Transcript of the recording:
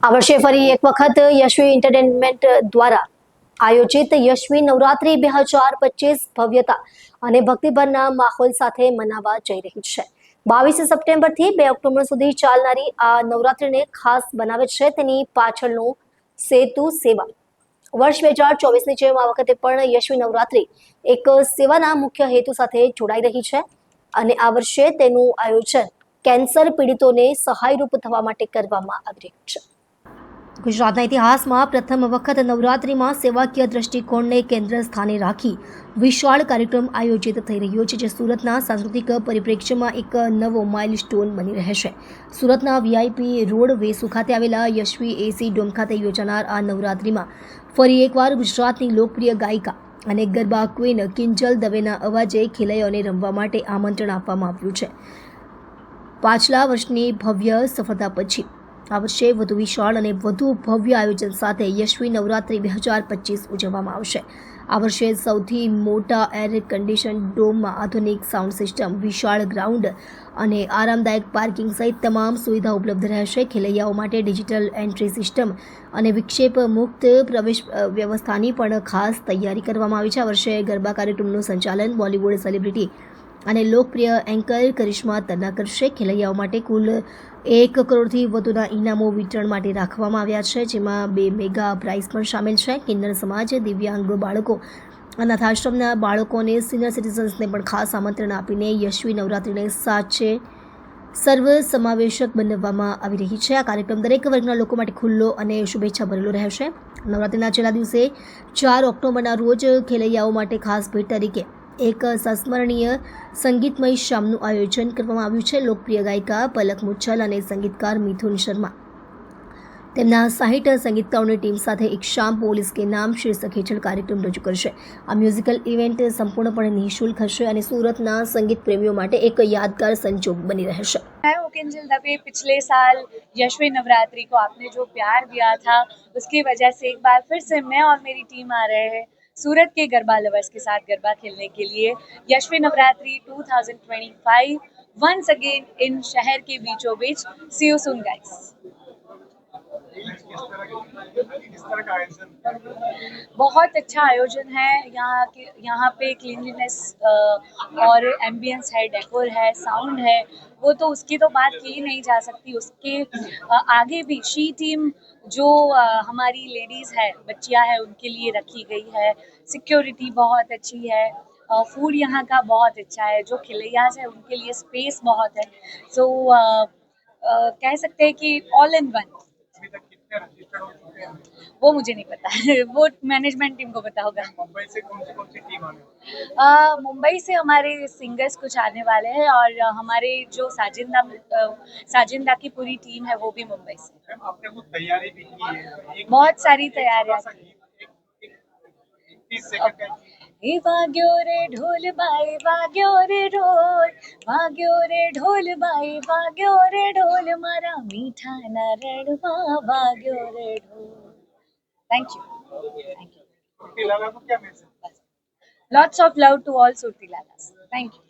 આ વર્ષે ફરી એક વખત યશવી એન્ટરટેનમેન્ટ દ્વારા આયોજિત યશવી નવરાત્રી બે હજાર પચીસ ભવ્યતા અને ભક્તિભરના માહોલ સાથે મનાવવા જઈ રહી છે. બાવીસ સપ્ટેમ્બરથી બે ઓક્ટોબર સુધી ચાલનારી આ નવરાત્રીને ખાસ બનાવે છે તેની પાછળનો સેતુ સેવા. વર્ષ બે હજાર ચોવીસની જેમ આ વખતે પણ યશવી નવરાત્રી એક સેવાના મુખ્ય હેતુ સાથે જોડાઈ રહી છે અને આ વર્ષે તેનું આયોજન કેન્સર પીડિતોને સહાયરૂપ થવા માટે કરવામાં આવી રહ્યું છે. ગુજરાતના ઇતિહાસમાં પ્રથમ વખત નવરાત્રિમાં સેવાકીય દ્રષ્ટિકોણને કેન્દ્ર સ્થાને રાખી વિશાળ કાર્યક્રમ આયોજિત થઈ રહ્યો છે, જે સુરતના સાંસ્કૃતિક પરિપ્રેક્ષ્યમાં એક નવો માઇલસ્ટોન બની રહેશે સુરતના વીઆઈપી રોડ વેસુ ખાતે આવેલા યશવી એસી ડોમ ખાતે યોજાનાર આ નવરાત્રિમાં ફરી એકવાર ગુજરાતની લોકપ્રિય ગાયિકા અને ગરબા ક્વીન કિંજલ દવેના અવાજે ખેલૈયાઓને રમવા માટે આમંત્રણ આપવામાં આવ્યું છે. પાછલા વર્ષની ભવ્ય સફળતા પછી આ વર્ષે વધુ વિશાળ અને વધુ ભવ્ય આયોજન સાથે યશવી નવરાત્રી બે હજાર પચીસ ઉજવવામાં આવશે. આ વર્ષે સૌથી મોટા એર કન્ડિશન ડોમમાં આધુનિક સાઉન્ડ સિસ્ટમ વિશાળ ગ્રાઉન્ડ અને આરામદાયક પાર્કિંગ સહિત તમામ સુવિધા ઉપલબ્ધ રહેશે. ખેલૈયાઓ માટે ડિજિટલ એન્ટ્રી સિસ્ટમ અને વિક્ષેપ મુક્ત પ્રવેશ વ્યવસ્થાની પણ ખાસ તૈયારી કરવામાં આવી છે. આ વર્ષે ગરબા કાર્યક્રમનું સંચાલન બોલિવૂડ સેલિબ્રિટી અને લોકપ્રિય એન્કર કરિશ્મા તન્ના શેખ ખેલૈયાઓ માટે કુલ એક કરોડથી વધુના ઇનામો વિતરણ માટે રાખવામાં આવ્યા છે, જેમાં બે મેગા પ્રાઇઝ પણ સામેલ છે. કિન્નર સમાજ દિવ્યાંગ બાળકો અનાથાશ્રમના બાળકોને સિનિયર સિટીઝન્સને પણ ખાસ આમંત્રણ આપીને યશવી નવરાત્રિને સાચે સર્વ સમાવેશક બનાવવામાં આવી રહી છે. આ કાર્યક્રમ દરેક વર્ગના લોકો માટે ખુલ્લો અને શુભેચ્છા ભરેલો રહેશે. નવરાત્રિના છેલ્લા દિવસે ચાર ઓક્ટોબરના રોજ ખેલૈયાઓ માટે ખાસ ભેટ તરીકે એક સંસ્મરણીય સંગીતમય શામનું આયોજન કરવામાં આવ્યું છે લોકપ્રિય ગાયિકા પલક મુચ્છલ અને સંગીતકાર મિથુન શર્મા તેમના સાહિત્ય સંગીતકારોની ટીમ સાથે એક શામ પોલીસ કે નામ શીર્ષક હેઠળ કાર્યક્રમ રજૂ કરશે આ મ્યુઝિકલ ઇવેન્ટ સંપૂર્ણપણે નિઃશુલ્ક હશે અને સુરતના સંગીત પ્રેમીઓ માટે એક યાદગાર સંજોગ બની રહેશે मैं हूँ किंजल दवे पिछले साल यशवी नवरात्रि को आपने जो प्यार दिया था उसकी वजह से एक बार फिर से मैं और मेरी टीम आ रहे हैं सूरत के गरबा लवर्स के साथ गरबा खेलने के लिए यशवी नवरात्रि 2025 वंस अगेन इन शहर के बीचों बीच सी यू सून गाइस बहुत अच्छा आयोजन है। यहाँ के, यहाँ पे क्लीनलीनेस और एम्बियंस है डेकोर है साउंड है। वो तो उसकी तो बात की नहीं जा सकती। उसके आगे भी शी टीम जो हमारी लेडीज़ है, बच्चियाँ है, उनके लिए रखी गई है। सिक्योरिटी बहुत अच्छी है। फ़ूड यहाँ का बहुत अच्छा है। जो खिलैयाज है, उनके लिए स्पेस बहुत है। सो कह सकते हैं कि ऑल इन वन वो मुझे नहीं पता। वो मैनेजमेंट टीम को पता होगा। मुंबई से कौन सी कौन सी टीम आने मुंबई से हमारे सिंगर्स कुछ आने वाले हैं और हमारे जो साजिंदा साजिंदा की पूरी टीम है वो भी मुंबई से। आपने कुछ तैयारी भी की है? बहुत सारी तैयारियाँ એ વાગ્યો રે ઢોલ બાઈ વાગ્યો રે ઢોલ વાગ્યો રે ઢોલ બાઈ વાગ્યો રે ઢોલ મારા મીઠા ના રણમાં વાગ્યો રે ઢોલ thank you thank you lots of love to all Surati Lalas thank you